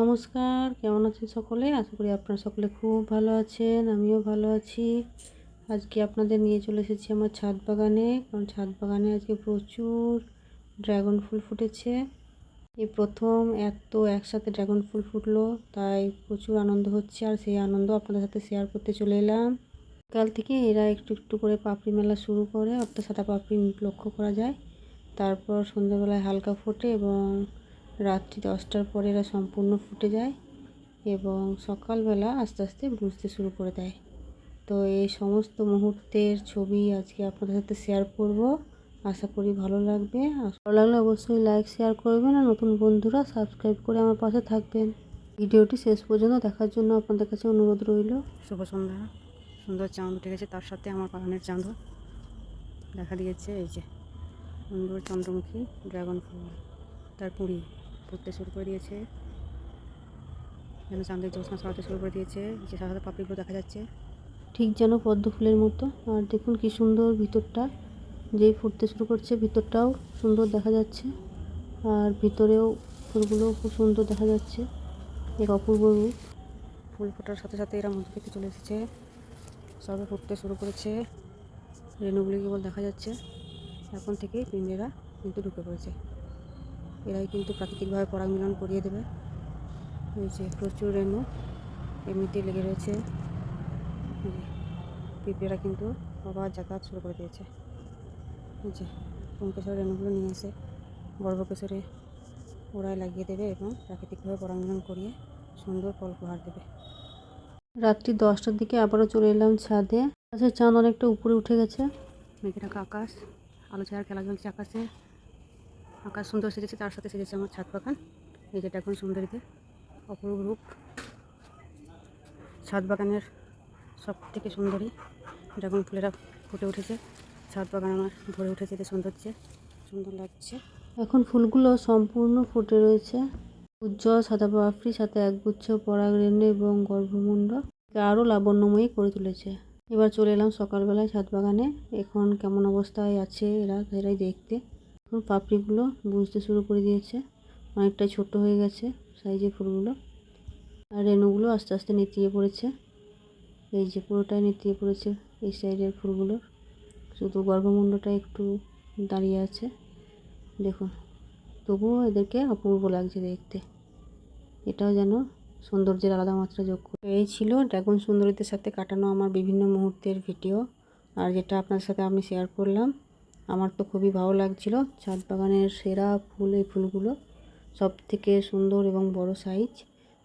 নমস্কার, কেমন আছেন সকলে? আশা করি আপনারা সকলে খুব ভালো আছেন, আমিও ভালো আছি। আজকে আপনাদের নিয়ে চলে এসেছি আমার ছাদ বাগানে, কারণ ছাদ বাগানে আজকে প্রচুর ড্রাগন ফুল ফুটেছে। এই প্রথম এত একসাথে ড্রাগন ফুল ফুটলো, তাই প্রচুর আনন্দ হচ্ছে, আর সেই আনন্দ আপনাদের সাথে শেয়ার করতে চলে এলাম। কাল থেকে এরা একটু একটু করে পাপড়ি মেলা শুরু করে, অর্থাৎ সাদা পাপড়ি লক্ষ্য করা যায়। তারপর সন্ধ্যাবেলায় হালকা ফোটে এবং রাত্রি দশটার পরে এরা সম্পূর্ণ ফুটে যায় এবং সকালবেলা আস্তে আস্তে বুঝতে শুরু করে দেয়। তো এই সমস্ত মুহূর্তের ছবি আজকে আপনাদের সাথে শেয়ার করব। আশা করি ভালো লাগবে। ভালো লাগলে অবশ্যই লাইক শেয়ার করবেন। আর নতুন বন্ধুরা সাবস্ক্রাইব করে আমার পাশে থাকবেন। ভিডিওটি শেষ পর্যন্ত দেখার জন্য আপনাদের কাছে অনুরোধ রইল। শুভ সন্ধ্যা। সুন্দর চাঁদ উঠে গেছে, তার সাথে আমার বাগানের চাঁদও দেখা দিয়েছে। এই যে সুন্দর চন্দ্রমুখী ড্রাগন ফুল, তার কুড়ি ফুটতে শুরু করে দিয়েছে। যেন চাঁদের জ্যোৎস্না ছড়াতে শুরু করে দিয়েছে। যে সাদা পাপড়িগুলো দেখা যাচ্ছে। ঠিক যেন পদ্ম ফুলের মতো। আর দেখুন কি সুন্দর ভিতরটা। যেই ফুটতে শুরু করছে ভিতরটাও সুন্দর দেখা যাচ্ছে। আর ভিতরেও ফুলগুলো খুব সুন্দর দেখা যাচ্ছে। এক অপূর্ব রূপ। ফুল ফোটার সাথে সাথে এরা মধ্যে থেকে চলে এসেছে। সবে ফুটতে শুরু করেছে। রেণুগুলি কেবল দেখা যাচ্ছে। এখন থেকে পিঁড়েরা কিন্তু ঢুকে পড়েছে। এরাই কিন্তু প্রাকৃতিকভাবে পরাগ মিলন করিয়ে দেবে। এই যে প্রচুর রেণু, এমনিতেই লেগে রয়েছে। পিঁপড়েরা কিন্তু আবার যাতায়াত শুরু করে দিয়েছে। এই যে কুমকেশ্বর রেণুগুলো নিয়ে এসে গর্ভকেশরে ওরাই লাগিয়ে দেবে এবং প্রাকৃতিকভাবে পরাগমিলন করিয়ে সুন্দর ফল প্রহার দেবে। রাত্রি দশটার দিকে আবারও চলে এলাম ছাদে। আচ্ছা চাঁদ অনেকটা উপরে উঠে গেছে। মেঘে ঢাকা আকাশ, আলো ছায়ার খেলা চলছে আকাশে। আকাশ সুন্দর সেজেছে, তার সাথে সেজেছে আমার ছাদ বাগান। এই যেটা এখন সুন্দরীতে, অপরূপ রূপ। ছাদ বাগানের সব থেকে সুন্দরী, ড্রাগন ফুলেরা ফুটে উঠেছে। ছাদ বাগান আমার ভরে উঠেছে, এতে সৌন্দর্যে সুন্দর লাগছে। এখন ফুলগুলো সম্পূর্ণ ফুটে রয়েছে। উজ্জ্বল সাদা পাপড়ি, সাথে একগুচ্ছ পরাগ রেণু এবং গর্ভমুণ্ড। আরও লাবণ্যময়ী করে তুলেছে। এবার চলে এলাম সকালবেলায় ছাদ বাগানে। এখন কেমন অবস্থায় আছে এরা, এরাই দেখতে। পাপড়িগুলো বুঝতে শুরু করে দিয়েছে। অনেকটাই ছোট হয়ে গেছে সাইজের ফুলগুলো। আর রেণুগুলো আস্তে আস্তে নেতিয়ে পড়েছে। এই যে পুরোটাই নেতিয়ে পড়েছে এই সাইডের ফুলগুলো। শুধু গর্ভমুণ্ডটা একটু দাঁড়িয়ে আছে। দেখুন, তবুও এদেরকে অপূর্ব লাগছে দেখতে। এটাও যেন সৌন্দর্যের আলাদা মাত্রা যোগ করে। এই ছিল ড্রাগন সুন্দরীদের সাথে কাটানো আমার বিভিন্ন মুহূর্তের ভিডিও। আর যেটা আপনার সাথে আমি শেয়ার করলাম আমার তো খুবই ভালো লাগছিল। ছাদ বাগানের সেরা ফুল এই ফুলগুলো। সব থেকে সুন্দর এবং বড় সাইজ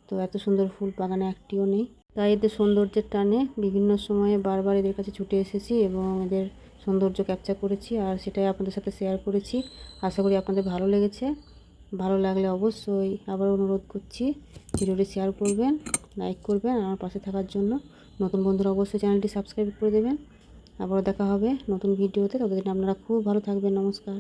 তো এত সুন্দর ফুল বাগানে একটিও নেই। তাই এদের সৌন্দর্যের টানে বিভিন্ন সময়ে বারবার এদের কাছে ছুটে এসেছি এবং এদের সৌন্দর্য ক্যাপচার করেছি আর সেটাই আপনাদের সাথে শেয়ার করেছি। আশা করি আপনাদের ভালো লেগেছে। ভালো লাগলে অবশ্যই আবার অনুরোধ করছি, ভিডিওটি শেয়ার করবেন লাইক করবেন আমার পাশে থাকার জন্য। নতুন বন্ধুরা অবশ্যই চ্যানেলটি সাবস্ক্রাইব করে দেবেন। আবারও দেখা হবে নতুন ভিডিওতে। ততদিন আপনারা খুব ভালো থাকবেন। নমস্কার।